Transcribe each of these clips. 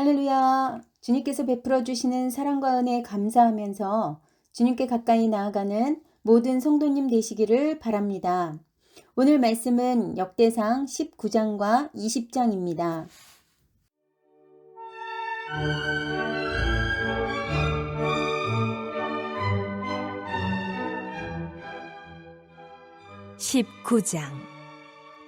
할렐루야. 주님께서 베풀어 주시는 사랑과 은혜에 감사하면서 주님께 가까이 나아가는 모든 성도님 되시기를 바랍니다. 오늘 말씀은 역대상 19장과 20장입니다. 십구 장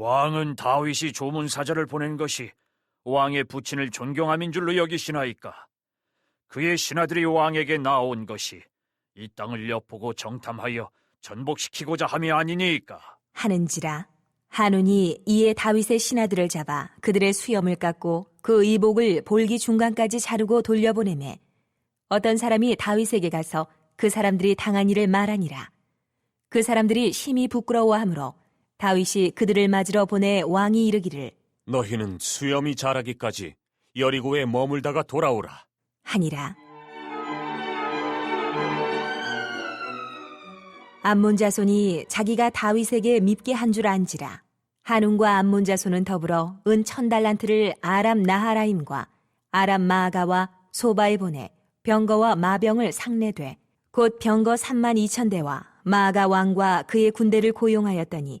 왕은 다윗이 조문 사절을 보낸 것이 왕의 부친을 존경함인 줄로 여기시나이까? 그의 신하들이 왕에게 나온 것이 이 땅을 엿보고 정탐하여 전복시키고자 함이 아니니까? 하는지라 한운이 이에 다윗의 신하들을 잡아 그들의 수염을 깎고 그 의복을 볼기 중간까지 자르고 돌려보내매 어떤 사람이 다윗에게 가서 그 사람들이 당한 일을 말하니라 그 사람들이 심히 부끄러워하므로 다윗이 그들을 맞으러 보내 왕이 이르기를 너희는 수염이 자라기까지 여리고에 머물다가 돌아오라. 하니라 암몬 자손이 자기가 다윗에게 밉게 한 줄 안지라 한운과 암몬 자손은 더불어 은 천달란트를 아람 나하라임과 아람 마아가와 소바에 보내 병거와 마병을 상례돼 곧 병거 3만 2천 대와 마아가 왕과 그의 군대를 고용하였더니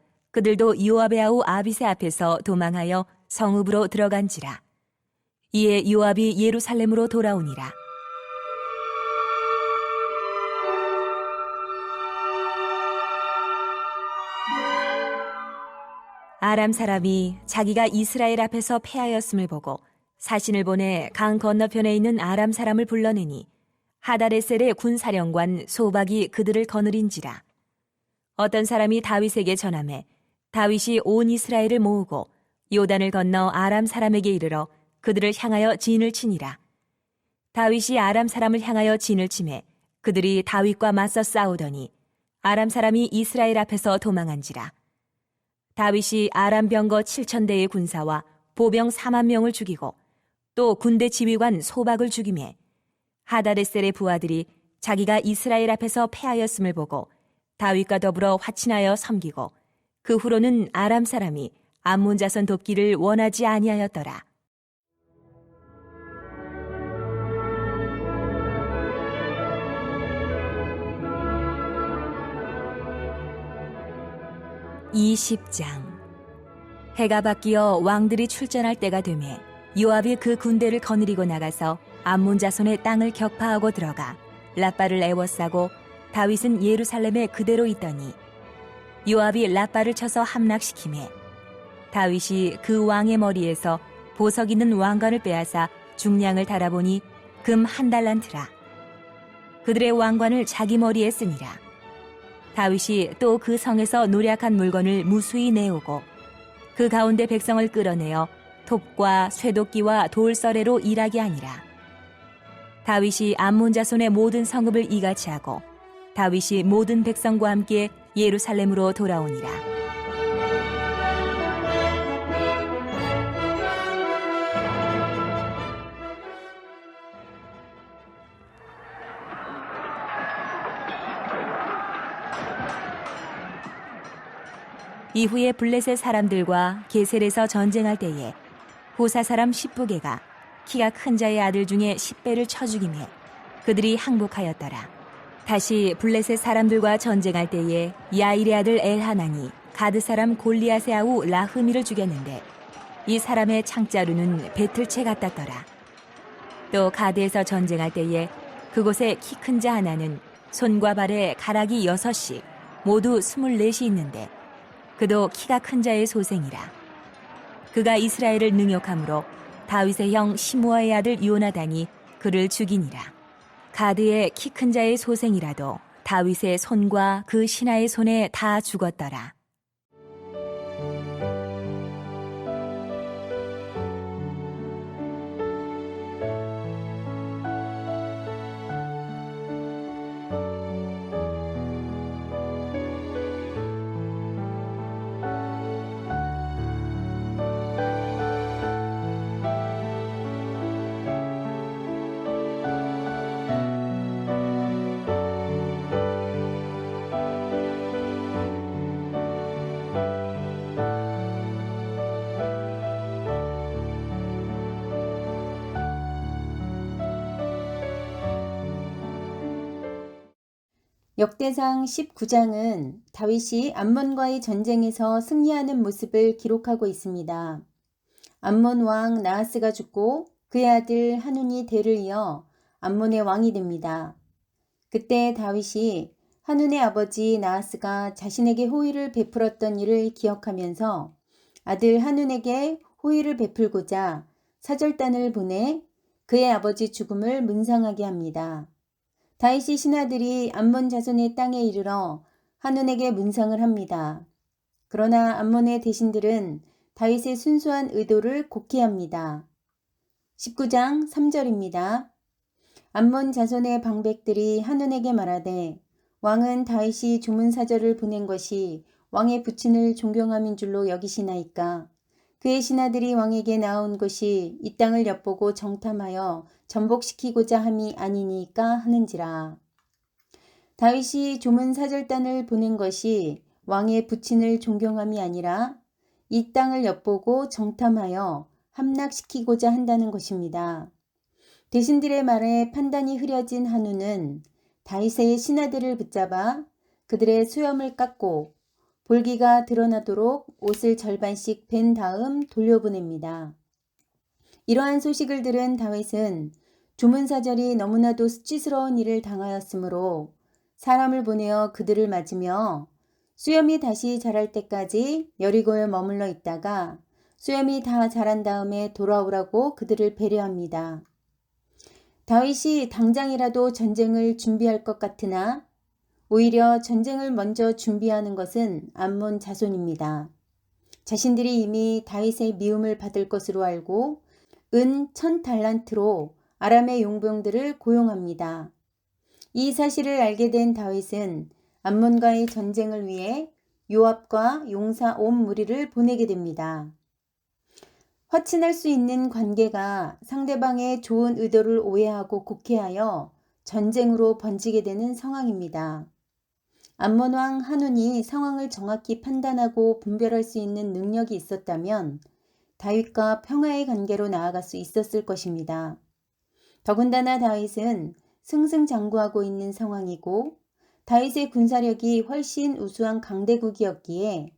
그들도 요압의 아우 아비세 앞에서 도망하여 성읍으로 들어간지라. 이에 요압이 예루살렘으로 돌아오니라. 아람 사람이 자기가 이스라엘 앞에서 패하였음을 보고 사신을 보내 강 건너편에 있는 아람 사람을 불러내니 하다레셀의 군사령관 소박이 그들을 거느린지라. 어떤 사람이 다윗에게 전함해 다윗이 온 이스라엘을 모으고 요단을 건너 아람 사람에게 이르러 그들을 향하여 진을 치니라. 다윗이 아람 사람을 향하여 진을 치매 그들이 다윗과 맞서 싸우더니 아람 사람이 이스라엘 앞에서 도망한지라. 다윗이 아람 병거 7천 대의 군사와 보병 4만 명을 죽이고 또 군대 지휘관 소박을 죽이매 하다레셀의 부하들이 자기가 이스라엘 앞에서 패하였음을 보고 다윗과 더불어 화친하여 섬기고 그 후로는 아람 사람이 암몬 자손 돕기를 원하지 아니하였더라. (20장) 해가 바뀌어 왕들이 출전할 때가 되매 요압이 그 군대를 거느리고 나가서 암몬 자손의 땅을 격파하고 들어가 라빠를 애워싸고 다윗은 예루살렘에 그대로 있더니 요압이 라빠를 쳐서 함락시키매 다윗이 그 왕의 머리에서 보석 있는 왕관을 빼앗아 중량을 달아보니 금 한 달란트라 그들의 왕관을 자기 머리에 쓰니라 다윗이 또 그 성에서 노략한 물건을 무수히 내오고 그 가운데 백성을 끌어내어 톱과 쇠도끼와 돌서래로 일하게 하니라. 다윗이 암몬 자손의 모든 성읍을 이같이 하고 다윗이 모든 백성과 함께 예루살렘으로 돌아오니라. 이후에 블레셋 사람들과 게셀에서 전쟁할 때에 호사 사람 십부개가 키가 큰 자의 아들 중에 십배를 쳐 죽임해 그들이 항복하였더라. 다시 블레셋 사람들과 전쟁할 때에 야일의 아들 엘하난이 가드 사람 골리앗의 아우 라흐미를 죽였는데 이 사람의 창자루는 배틀채 같았더라. 또 가드에서 전쟁할 때에 그곳에 키 큰 자 하나는 손과 발에 가락이 여섯씩 모두 스물넷이 있는데 그도 키가 큰 자의 소생이라. 그가 이스라엘을 능욕함으로 다윗의 형 시므아의 아들 요나단이 그를 죽이니라. 가드의 키 큰 자의 소생이라도 다윗의 손과 그 신하의 손에 다 죽었더라. 역대상 19장은 다윗이 암몬과의 전쟁에서 승리하는 모습을 기록하고 있습니다. 암몬 왕 나하스가 죽고 그의 아들 한운이 대를 이어 암몬의 왕이 됩니다. 그때 다윗이 한운의 아버지 나하스가 자신에게 호의를 베풀었던 일을 기억하면서 아들 한운에게 호의를 베풀고자 사절단을 보내 그의 아버지 죽음을 문상하게 합니다. 다윗이 신하들이 암몬 자손의 땅에 이르러 한운에게 문상을 합니다. 그러나 암몬의 대신들은 다윗의 순수한 의도를 곡해합니다. 19장 3절입니다. 암몬 자손의 방백들이 한운에게 말하되 왕은 다윗이 조문사절을 보낸 것이 왕의 부친을 존경함인 줄로 여기시나이까 그의 신하들이 왕에게 나온 것이 이 땅을 엿보고 정탐하여 전복시키고자 함이 아니니까 하는지라. 다윗이 조문 사절단을 보낸 것이 왕의 부친을 존경함이 아니라 이 땅을 엿보고 정탐하여 함락시키고자 한다는 것입니다. 대신들의 말에 판단이 흐려진 한우는 다윗의 신하들을 붙잡아 그들의 수염을 깎고 볼기가 드러나도록 옷을 절반씩 벤 다음 돌려보냅니다. 이러한 소식을 들은 다윗은 조문사절이 너무나도 수치스러운 일을 당하였으므로 사람을 보내어 그들을 맞으며 수염이 다시 자랄 때까지 여리고에 머물러 있다가 수염이 다 자란 다음에 돌아오라고 그들을 배려합니다. 다윗이 당장이라도 전쟁을 준비할 것 같으나 오히려 전쟁을 먼저 준비하는 것은 암몬 자손입니다. 자신들이 이미 다윗의 미움을 받을 것으로 알고 은 천 달란트로 아람의 용병들을 고용합니다. 이 사실을 알게 된 다윗은 암몬과의 전쟁을 위해 요압과 용사 온 무리를 보내게 됩니다. 화친할 수 있는 관계가 상대방의 좋은 의도를 오해하고 곡해하여 전쟁으로 번지게 되는 상황입니다. 암몬 왕 한운이 상황을 정확히 판단하고 분별할 수 있는 능력이 있었다면 다윗과 평화의 관계로 나아갈 수 있었을 것입니다. 더군다나 다윗은 승승장구하고 있는 상황이고 다윗의 군사력이 훨씬 우수한 강대국이었기에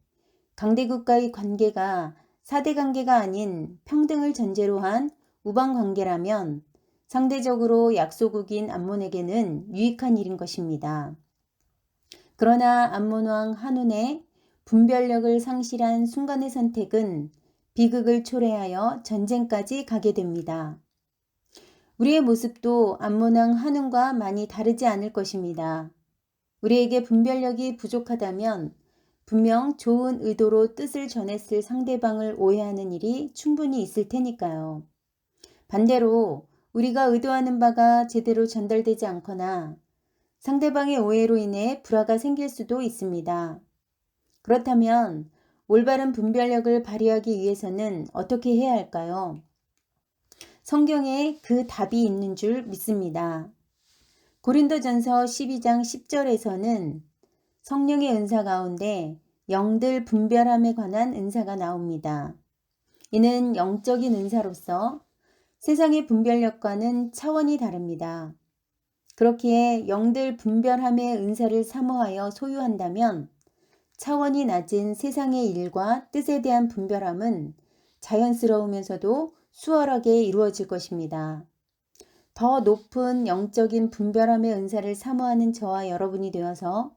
강대국과의 관계가 사대 관계가 아닌 평등을 전제로 한 우방 관계라면 상대적으로 약소국인 암몬에게는 유익한 일인 것입니다. 그러나 암몬왕 한운의 분별력을 상실한 순간의 선택은 비극을 초래하여 전쟁까지 가게 됩니다. 우리의 모습도 암몬왕 한운과 많이 다르지 않을 것입니다. 우리에게 분별력이 부족하다면 분명 좋은 의도로 뜻을 전했을 상대방을 오해하는 일이 충분히 있을 테니까요. 반대로 우리가 의도하는 바가 제대로 전달되지 않거나 상대방의 오해로 인해 불화가 생길 수도 있습니다. 그렇다면 올바른 분별력을 발휘하기 위해서는 어떻게 해야 할까요? 성경에 그 답이 있는 줄 믿습니다. 고린도전서 12장 10절에서는 성령의 은사 가운데 영들 분별함에 관한 은사가 나옵니다. 이는 영적인 은사로서 세상의 분별력과는 차원이 다릅니다. 그렇기에 영들 분별함의 은사를 사모하여 소유한다면 차원이 낮은 세상의 일과 뜻에 대한 분별함은 자연스러우면서도 수월하게 이루어질 것입니다. 더 높은 영적인 분별함의 은사를 사모하는 저와 여러분이 되어서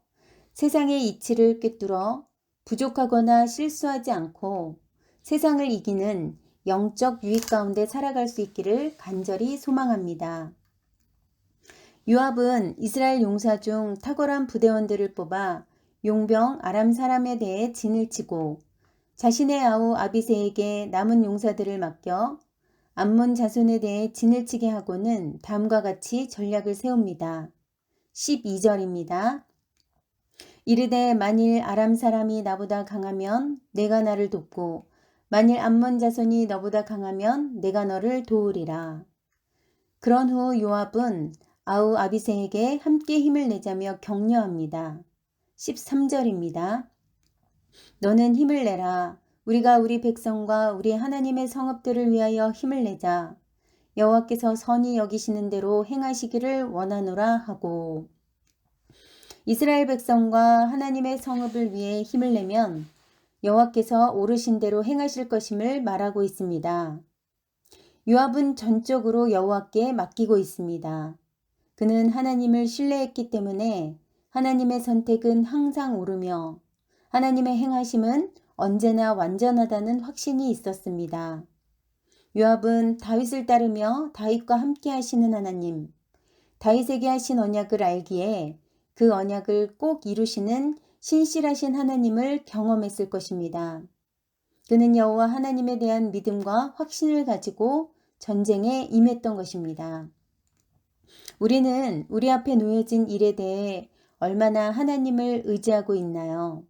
세상의 이치를 꿰뚫어 부족하거나 실수하지 않고 세상을 이기는 영적 유익 가운데 살아갈 수 있기를 간절히 소망합니다. 요압은 이스라엘 용사 중 탁월한 부대원들을 뽑아 용병 아람 사람에 대해 진을 치고 자신의 아우 아비세에게 남은 용사들을 맡겨 암몬 자손에 대해 진을 치게 하고는 다음과 같이 전략을 세웁니다. 12절입니다. 이르되 만일 아람 사람이 나보다 강하면 내가 나를 돕고 만일 암몬 자손이 너보다 강하면 내가 너를 도우리라. 그런 후 요압은 아우 아비세에게 함께 힘을 내자며 격려합니다. 13절입니다. 너는 힘을 내라. 우리가 우리 백성과 우리 하나님의 성읍들을 위하여 힘을 내자. 여호와께서 선히 여기시는 대로 행하시기를 원하노라 하고 이스라엘 백성과 하나님의 성읍을 위해 힘을 내면 여호와께서 오르신 대로 행하실 것임을 말하고 있습니다. 요압은 전적으로 여호와께 맡기고 있습니다. 그는 하나님을 신뢰했기 때문에 하나님의 선택은 항상 오르며 하나님의 행하심은 언제나 완전하다는 확신이 있었습니다. 요압은 다윗을 따르며 다윗과 함께 하시는 하나님, 다윗에게 하신 언약을 알기에 그 언약을 꼭 이루시는 신실하신 하나님을 경험했을 것입니다. 그는 여호와 하나님에 대한 믿음과 확신을 가지고 전쟁에 임했던 것입니다. 우리는 우리 앞에 놓여진 일에 대해 얼마나 하나님을 의지하고 있나요?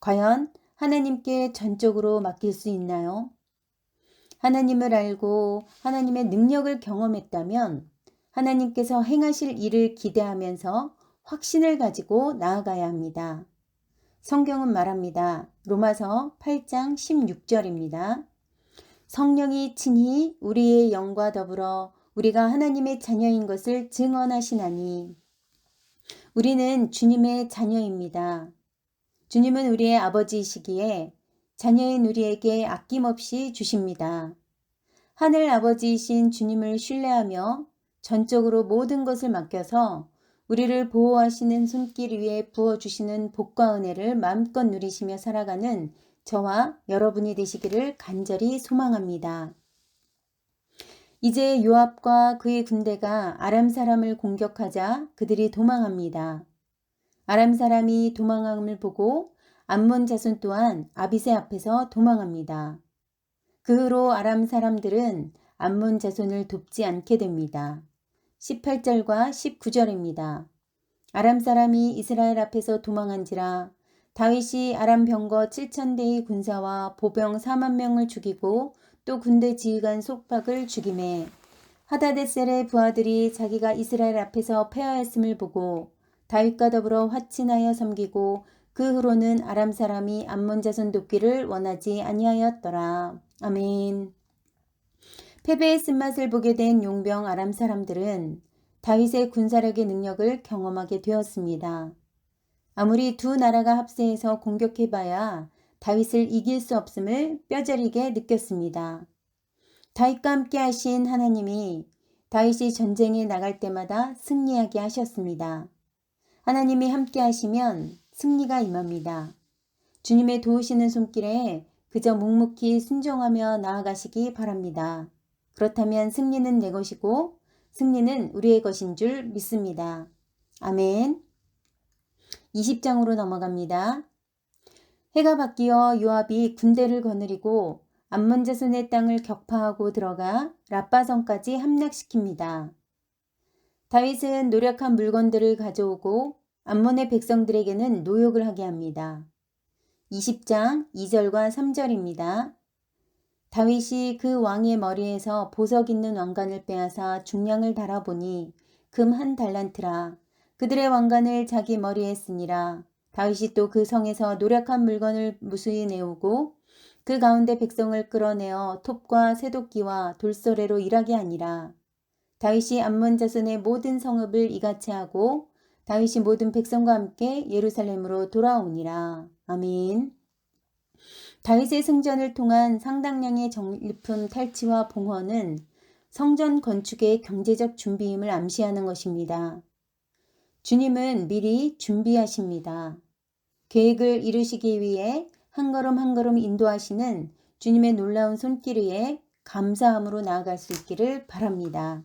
과연 하나님께 전적으로 맡길 수 있나요? 하나님을 알고 하나님의 능력을 경험했다면 하나님께서 행하실 일을 기대하면서 확신을 가지고 나아가야 합니다. 성경은 말합니다. 로마서 8장 16절입니다. 성령이 친히 우리의 영과 더불어 우리가 하나님의 자녀인 것을 증언하시나니 우리는 주님의 자녀입니다. 주님은 우리의 아버지이시기에 자녀인 우리에게 아낌없이 주십니다. 하늘 아버지이신 주님을 신뢰하며 전적으로 모든 것을 맡겨서 우리를 보호하시는 손길 위에 부어주시는 복과 은혜를 마음껏 누리시며 살아가는 저와 여러분이 되시기를 간절히 소망합니다. 이제 요압과 그의 군대가 아람 사람을 공격하자 그들이 도망합니다. 아람 사람이 도망함을 보고 암몬 자손 또한 아비세 앞에서 도망합니다. 그 후로 아람 사람들은 암몬 자손을 돕지 않게 됩니다. 18절과 19절입니다. 아람 사람이 이스라엘 앞에서 도망한지라 다윗이 아람 병거 7천 대의 군사와 보병 4만 명을 죽이고 또 군대 지휘관 속박을 죽임에 하다데셀의 부하들이 자기가 이스라엘 앞에서 패하였음을 보고 다윗과 더불어 화친하여 섬기고 그 후로는 아람 사람이 암몬 자손 돕기를 원하지 아니하였더라. 아멘. 패배의 쓴맛을 보게 된 용병 아람 사람들은 다윗의 군사력의 능력을 경험하게 되었습니다. 아무리 두 나라가 합세해서 공격해봐야 다윗을 이길 수 없음을 뼈저리게 느꼈습니다. 다윗과 함께 하신 하나님이 다윗이 전쟁에 나갈 때마다 승리하게 하셨습니다. 하나님이 함께 하시면 승리가 임합니다. 주님의 도우시는 손길에 그저 묵묵히 순종하며 나아가시기 바랍니다. 그렇다면 승리는 내 것이고 승리는 우리의 것인 줄 믿습니다. 아멘. 20장으로 넘어갑니다. 해가 바뀌어 요압이 군대를 거느리고 암몬 자손의 땅을 격파하고 들어가 라빠성까지 함락시킵니다. 다윗은 노력한 물건들을 가져오고 암몬의 백성들에게는 노역을 하게 합니다. 20장 2절과 3절입니다. 다윗이 그 왕의 머리에서 보석 있는 왕관을 빼앗아 중량을 달아보니 금 한 달란트라 그들의 왕관을 자기 머리에 쓰니라 다윗이 또 그 성에서 노력한 물건을 무수히 내오고 그 가운데 백성을 끌어내어 톱과 새도끼와 돌소래로 일하게 하니라. 다윗이 암몬 자손의 모든 성읍을 이같이 하고 다윗이 모든 백성과 함께 예루살렘으로 돌아오니라. 아멘. 다윗의 승전을 통한 상당량의 전리품 탈취와 봉헌은 성전 건축의 경제적 준비임을 암시하는 것입니다. 주님은 미리 준비하십니다. 계획을 이루시기 위해 한 걸음 한 걸음 인도하시는 주님의 놀라운 손길 위에 감사함으로 나아갈 수 있기를 바랍니다.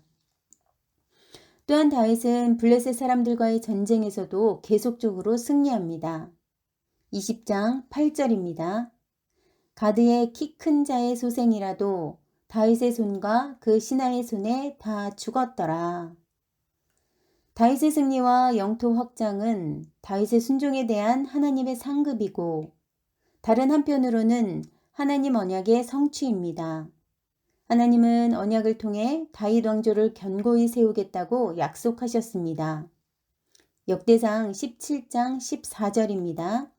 또한 다윗은 블레셋 사람들과의 전쟁에서도 계속적으로 승리합니다. 20장 8절입니다. 가드의 키 큰 자의 소생이라도 다윗의 손과 그 신하의 손에 다 죽었더라. 다윗의 승리와 영토 확장은 다윗의 순종에 대한 하나님의 상급이고 다른 한편으로는 하나님 언약의 성취입니다. 하나님은 언약을 통해 다윗 왕조를 견고히 세우겠다고 약속하셨습니다. 역대상 17장 14절입니다.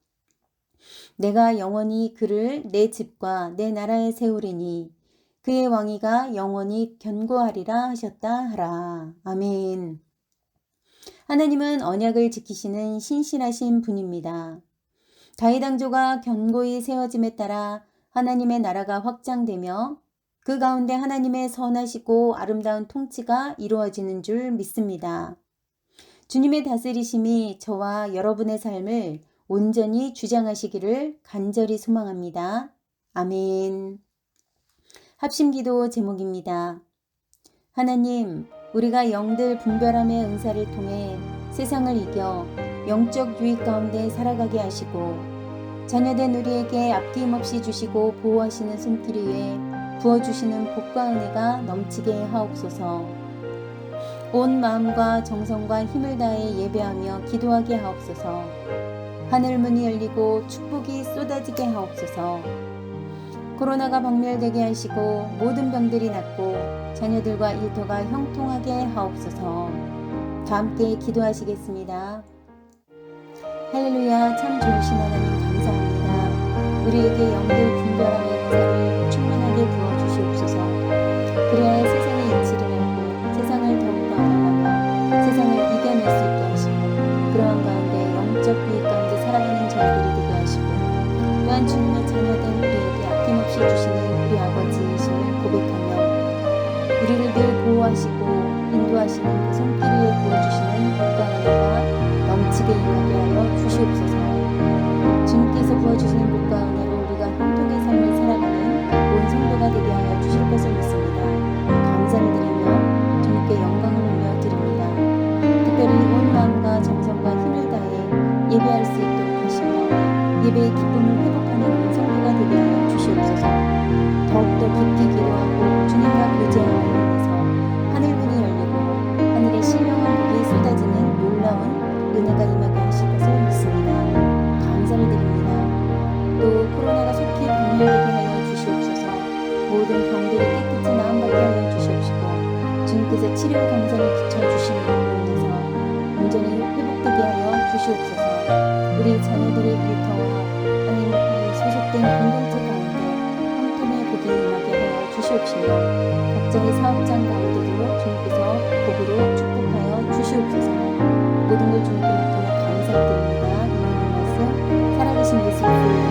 내가 영원히 그를 내 집과 내 나라에 세우리니 그의 왕위가 영원히 견고하리라 하셨다 하라. 아멘. 하나님은 언약을 지키시는 신실하신 분입니다. 다윗 왕조가 견고히 세워짐에 따라 하나님의 나라가 확장되며 그 가운데 하나님의 선하시고 아름다운 통치가 이루어지는 줄 믿습니다. 주님의 다스리심이 저와 여러분의 삶을 온전히 주장하시기를 간절히 소망합니다. 아멘. 합심기도 제목입니다. 하나님, 우리가 영들 분별함의 은사를 통해 세상을 이겨 영적 유익 가운데 살아가게 하시고 자녀된 우리에게 아낌없이 주시고 보호하시는 손길 위에 부어주시는 복과 은혜가 넘치게 하옵소서. 온 마음과 정성과 힘을 다해 예배하며 기도하게 하옵소서. 하늘 문이 열리고 축복이 쏟아지게 하옵소서. 코로나가 박멸되게 하시고 모든 병들이 낫고 자녀들과 일터가 형통하게 하옵소서. 다 함께 기도하시겠습니다. 할렐루야 참 좋으신 하나님 감사합니다. 우리에게 영들 분별함의 은사를 충만 예배할 수 있도록 하시며 예배의 기쁨을 회복하는 온 성도가 되게 하여 주시옵소서. 더욱더 깊이 기도하고 주님과 교제함으로 인해서 하늘 문이 열리고 하늘의 신령한 복이 쏟아지는 놀라운 은혜가 임하게 하실 것을 믿습니다. 감사를 드립니다. 또 코로나가 속히 박멸되게 하여 주시옵소서. 모든 병들이 깨끗이 나음받게 하여 주시옵시고 주님께서 치료 강산을 비춰주심으로 인해서 온전히 회복되게 하여 주시옵소서. 우리 자녀들의 일터와 하나님 소속된 공동체 가운데 형통의 복이 임하게 하여 주시옵시며 각자의 사업장 가운데도 주님께서 복으로 축복하여 주시옵소서. 모든 걸 주님께 맡기며 감사드립니다. 이 말씀 살아계신 예수 그리스도